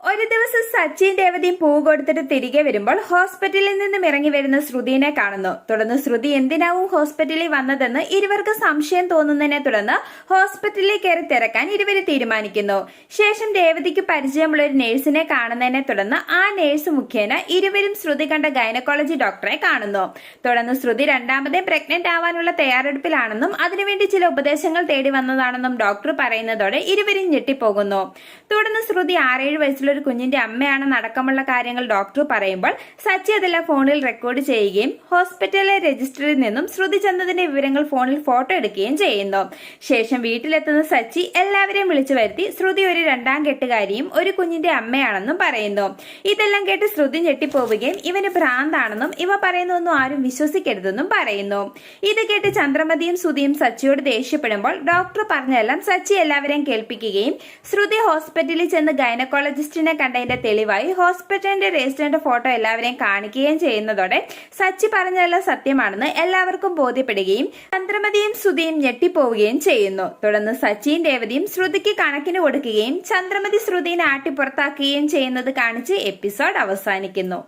ഒരു ദിവസം സച്ചിൻ രേവതിയും പൂ കൊടുത്തിട്ട് തിരികെ വരുമ്പോൾ ഹോസ്പിറ്റലിൽ നിന്നും ഇറങ്ങി വരുന്ന ശ്രുതിനെ കാണുന്നു. തുടർന്ന് ശ്രുതി എന്തിനാവും ഹോസ്പിറ്റലിൽ വന്നതെന്ന് ഇരുവർക്ക് സംശയം തോന്നുന്നതിനെ തുടർന്ന് ഹോസ്പിറ്റലിൽ കയറി തിരക്കാൻ ഇരുവരും തീരുമാനിക്കുന്നു. ശേഷം രേവതിക്ക് പരിചയമുള്ള ഒരു നേഴ്സിനെ കാണുന്നതിനെ തുടർന്ന് ആ നേഴ്സ് മുഖേന ഇരുവരും ശ്രുതി കണ്ട ഗൈനക്കോളജി ഡോക്ടറെ കാണുന്നു. തുടർന്ന് ശ്രുതി രണ്ടാമതേ പ്രഗ്നന്റ് ആവാനുള്ള തയ്യാറെടുപ്പിലാണെന്നും അതിനുവേണ്ടി ചില ഉപദേശങ്ങൾ തേടി വന്നതാണെന്നും ഡോക്ടർ പറയുന്നതോടെ ഇരുവരും ഞെട്ടിപ്പോകുന്നു. തുടർന്ന് ശ്രുതി ആറേഴ് വയസ്സുള്ള ഒരു കുഞ്ഞിന്റെ അമ്മയാണെന്ന് അടക്കമുള്ള കാര്യങ്ങൾ ഡോക്ടർ പറയുമ്പോൾ സച്ചി അതെല്ലാം ഫോണിൽ റെക്കോർഡ് ചെയ്യുകയും ഹോസ്പിറ്റലിലെ രജിസ്റ്ററിൽ നിന്നും ശ്രുതി ചെന്നതിന്റെ വിവരങ്ങൾ ഫോണിൽ ഫോട്ടോ എടുക്കുകയും ചെയ്യുന്നു. ശേഷം വീട്ടിലെത്തുന്ന സച്ചി എല്ലാവരെയും വിളിച്ചു വരുത്തി ശ്രുതി ഒരു രണ്ടാം കെട്ടുകാരിയും ഒരു കുഞ്ഞിന്റെ അമ്മയാണെന്നും പറയുന്നു. ഇതെല്ലാം കേട്ട് ശ്രുതി ഞെട്ടിപ്പോവുകയും ഇവന് ഭ്രാന്താണെന്നും ഇവ പറയുന്നതൊന്നും ആരും വിശ്വസിക്കരുതെന്നും പറയുന്നു. ഇത് കേട്ട് ചന്ദ്രമതിയും ശ്രുതിയും സച്ചിയോട് ദേഷ്യപ്പെടുമ്പോൾ ഡോക്ടർ പറഞ്ഞതെല്ലാം സച്ചി എല്ലാവരെയും കേൾപ്പിക്കുകയും ശ്രുതി ഹോസ്പിറ്റലിൽ ചെന്ന് ഗൈനക്കോളജിസ്റ്റിനെ കണ്ടതിന്റെ തെളിവായി ഹോസ്പിറ്റലിന്റെ രജിസ്റ്ററിന്റെ ഫോട്ടോ എല്ലാവരെയും കാണിക്കുകയും ചെയ്യുന്നതോടെ സച്ചി പറഞ്ഞതെല്ലാം സത്യമാണെന്ന് എല്ലാവർക്കും ബോധ്യപ്പെടുകയും ചന്ദ്രമതിയും ശ്രുതിയും ഞെട്ടിപ്പോവുകയും ചെയ്യുന്നു. തുടർന്ന് സച്ചിയും രേവതിയും ശ്രുതിക്ക് കണക്കിന് കൊടുക്കുകയും ചന്ദ്രമതി ശ്രുതിനെ ആട്ടിപ്പുറത്താക്കുകയും ചെയ്യുന്നത് കാണിച്ച് എപ്പിസോഡ് അവസാനിക്കുന്നു.